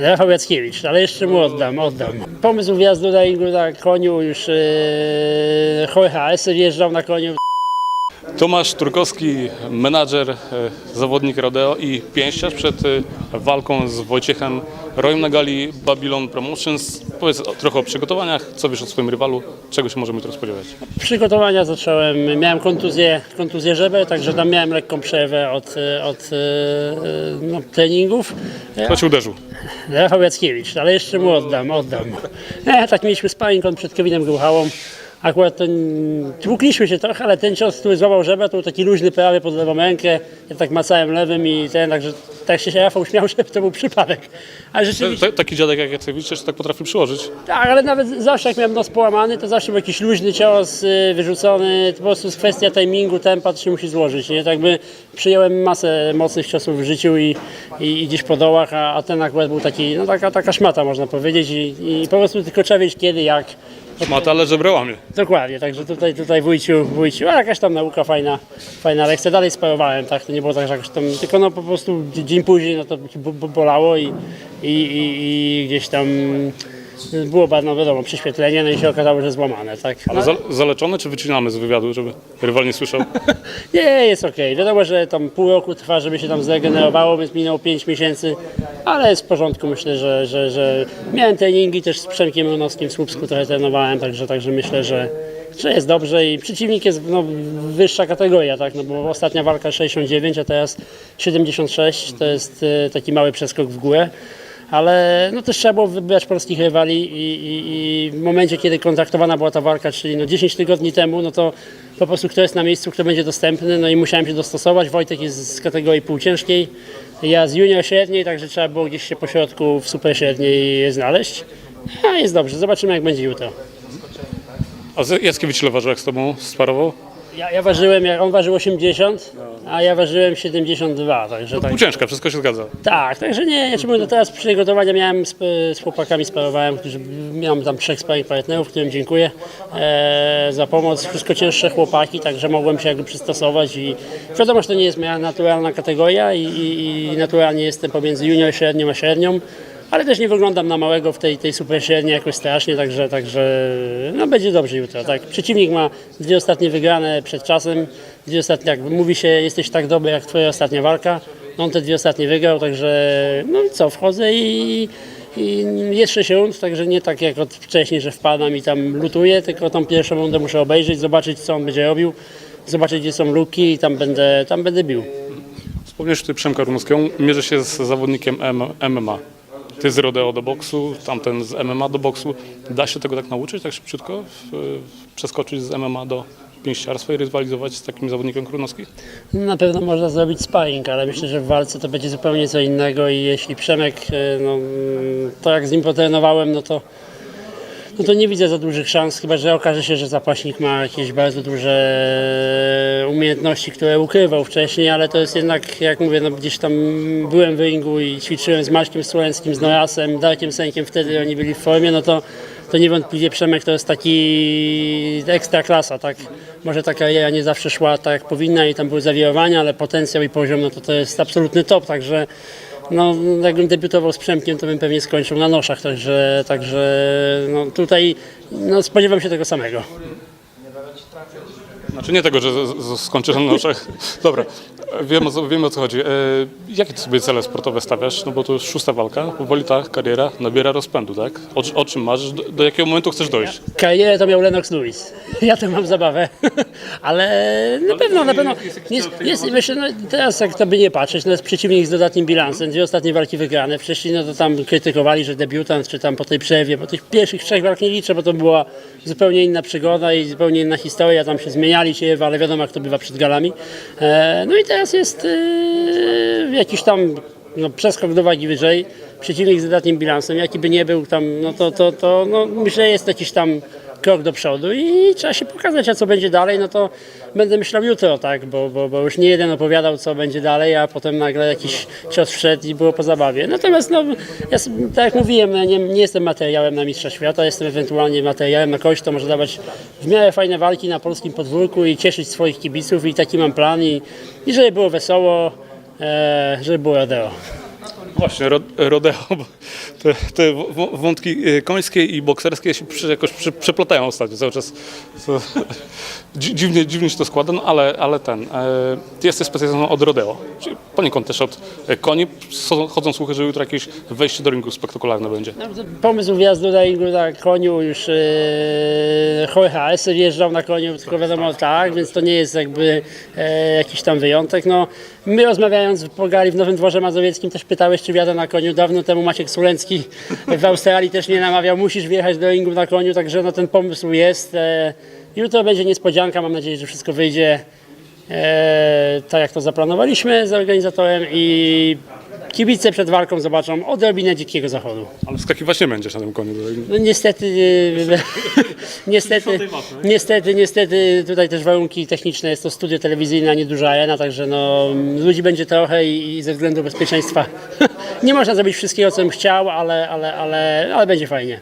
Rafał Jackiewicz, ale jeszcze mu oddam, oddam. Pomysł wjazdu na na koniu już yy, HHS wjeżdżał na koniu. Tomasz Turkowski, menadżer, e, zawodnik rodeo i pięściarz przed e, walką z Wojciechem Rojem na gali Babylon Promotions. Powiedz trochę o przygotowaniach, co wiesz o swoim rywalu, czego się możemy teraz spodziewać. Przygotowania zacząłem, miałem kontuzję, kontuzję żeber, także tam miałem lekką przerwę od, od yy, no, treningów. Kto cię uderzył? Rafał Jackiewicz, ale jeszcze mu oddam, oddam. E, tak mieliśmy sparring on przed Kevinem Gruchałą. Akurat ten, tłukliśmy się trochę, ale ten cios, który złamał żebra, to był taki luźny prawie pod lewą rękę. Ja tak macałem lewym i ten, także tak się Rafał śmiał, że to był przypadek. Ale rzeczywiście, Ta- Taki dziadek jak Jacewicz też tak potrafi przyłożyć. tak, ale nawet zawsze jak miałem nos połamany, to zawsze był jakiś luźny cios y, wyrzucony. To po prostu jest kwestia timingu, tempa, to się musi złożyć. Nie? Tak by przyjąłem masę mocnych ciosów w życiu i, i, i gdzieś po dołach, a, a ten akurat był taki, no taka, taka szmata można powiedzieć i, i po prostu tylko trzeba wiedzieć kiedy, jak. Szmata, ale żebra. Dokładnie, także tutaj, tutaj wujciu, wujciu, a jakaś tam nauka fajna, fajna lekcja. Dalej sparowałem, tak, to nie było tak, że jakoś tam, tylko no po prostu dzień później no to bo- bo- bolało i, i, i, i gdzieś tam było bardzo, no wiadomo, prześwietlenie, no i się okazało, że złamane, tak. Ale za, zaleczone czy wycinamy z wywiadu, żeby rywal nie słyszał? Nie, jest okej. Wiadomo, że tam pół roku trwa, żeby się tam zregenerowało, więc minęło 5 miesięcy, ale jest w porządku. Myślę, że, że, że miałem treningi też z Przemkiem Runowskim w Słupsku, trochę trenowałem, także, także myślę, że, że jest dobrze i przeciwnik jest no, wyższa kategoria, tak, no bo ostatnia walka 69, a teraz 76, to jest e, taki mały przeskok w górę. Ale no też trzeba było wybrać polskich rywali i, i, i w momencie, kiedy kontraktowana była ta walka, czyli no 10 tygodni temu, no to po prostu kto jest na miejscu, kto będzie dostępny, no i musiałem się dostosować. Wojtek jest z kategorii półciężkiej, ja z junior średniej, także trzeba było gdzieś się po środku w super średniej znaleźć. A jest dobrze, zobaczymy jak będzie jutro. A Jackiewicz jak z tobą sparował? Ja, ja ważyłem, jak on ważył 80, a ja ważyłem 72, także tak. Półciężka, wszystko się zgadza. Tak, także nie, ja ci mówię, no teraz przygotowania miałem z, z chłopakami sparowałem, którzy miałem tam trzech sparring partnerów, którym dziękuję e, za pomoc. Wszystko cięższe chłopaki, także mogłem się jakby przystosować i wiadomo, że to nie jest moja naturalna kategoria i, i, i naturalnie jestem pomiędzy junior średnią a średnią. Ale też nie wyglądam na małego w tej, tej super średniej jakoś strasznie, także, także no będzie dobrze jutro. Tak. Przeciwnik ma dwie ostatnie wygrane przed czasem, dwie ostatnie, jak mówi się, jesteś tak dobry jak twoja ostatnia walka. No on te dwie ostatnie wygrał, także no i co, wchodzę i, i jest sześć rund, także nie tak jak od wcześniej, że wpadam i tam lutuję, tylko tą pierwszą rundę muszę obejrzeć, zobaczyć co on będzie robił, zobaczyć gdzie są luki i tam będę, tam będę bił. Wspomniałeś tutaj Przemka Runowskiego, mierzy się z zawodnikiem MMA. Ty z rodeo do boksu, tamten z MMA do boksu. Da się tego tak nauczyć, tak szybciutko? Przeskoczyć z MMA do pięściarstwa i rywalizować z takim zawodnikiem jak Runowski? Na pewno można zrobić sparring, ale myślę, że w walce to będzie zupełnie co innego i jeśli Przemek, e, no, mm, to jak z nim potrenowałem, no to, no to nie widzę za dużych szans, chyba że okaże się, że zapaśnik ma jakieś bardzo duże umiejętności, które ukrywał wcześniej, ale to jest jednak, jak mówię, no gdzieś tam byłem w ringu i ćwiczyłem z Maćkiem Słoleńskim, z Norasem, Darkiem Senkiem, wtedy oni byli w formie, no to to niewątpliwie Przemek to jest taki ekstra klasa, tak? Może ta kariera nie zawsze szła tak jak powinna i tam były zawirowania, ale potencjał i poziom, no to to jest absolutny top, także no, jakbym debiutował z Przemkiem, to bym pewnie skończył na noszach, także, także no, tutaj no, spodziewam się tego samego. Znaczy nie tego, że z- z- skończysz na noszach. Dobra, wiem o, co, wiemy o co chodzi. E, jakie ty sobie cele sportowe stawiasz? No bo to już szósta walka, powoli ta kariera nabiera rozpędu, tak? O, o czym marzysz? Do, do jakiego momentu chcesz dojść? Karierę to miał Lennox Lewis. Ja to mam zabawę. Ale na pewno, na pewno. Jest, jest, myślę, no, teraz jak to by nie patrzeć, no jest przeciwnik z dodatnim bilansem, dwie ostatnie walki wygrane. Wcześniej no to tam krytykowali, że debiutant, czy tam po tej przerwie, bo tych pierwszych trzech walk nie liczę, bo to była zupełnie inna przygoda i zupełnie inna historia. Tam się zmieniali się, ale wiadomo jak to bywa przed galami. E, no i teraz jest e, jakiś tam no, przeskok do wagi wyżej. Przeciwnik z dodatnim bilansem, jaki by nie był tam, no to, to, to no, myślę, jest jakiś tam krok do przodu i trzeba się pokazać, a co będzie dalej, no to będę myślał jutro, tak, bo, bo, bo już nie jeden opowiadał, co będzie dalej, a potem nagle jakiś cios wszedł i było po zabawie. Natomiast, no, ja, tak jak mówiłem, no, nie, nie jestem materiałem na Mistrza Świata, jestem ewentualnie materiałem na kogoś, kto może dawać w miarę fajne walki na polskim podwórku i cieszyć swoich kibiców i taki mam plan i, i żeby było wesoło, e, żeby było rodeo. Właśnie, ro- rodeo, te, te wątki y, końskie i bokserskie się przy, jakoś przy, przeplatają ostatnio cały czas. To, dzi- dziwnie, dziwnie się to składa, no ale, ale ten, e, jesteś specjalistą od rodeo, czyli poniekąd też od e, koni. Chodzą, słuchy, że jutro jakieś wejście do ringu spektakularne będzie. No, pomysł wjazdu na ringu na koniu już e, HHS wjeżdżał na koniu, tylko wiadomo tak, więc to nie jest jakby e, jakiś tam wyjątek. No, my rozmawiając w Pogali w Nowym Dworze Mazowieckim też pytałeś, czy wjadę na koniu. Dawno temu Maciek Sulencki w Australii też nie namawiał, musisz wjechać do ringu na koniu, także no, ten pomysł jest. E, jutro będzie niespodzianka, mam nadzieję, że wszystko wyjdzie e, tak jak to zaplanowaliśmy z organizatorem i kibice przed walką zobaczą odrobinę dzikiego zachodu. Ale skakiwać nie będziesz na tym koniu. ringu. No niestety, e, niestety, niestety, niestety tutaj też warunki techniczne, jest to studio telewizyjne, a nie duża arena, także no, ludzi będzie trochę i, i ze względu bezpieczeństwa nie można zrobić wszystkiego, co bym chciał, ale, ale, ale, ale będzie fajnie.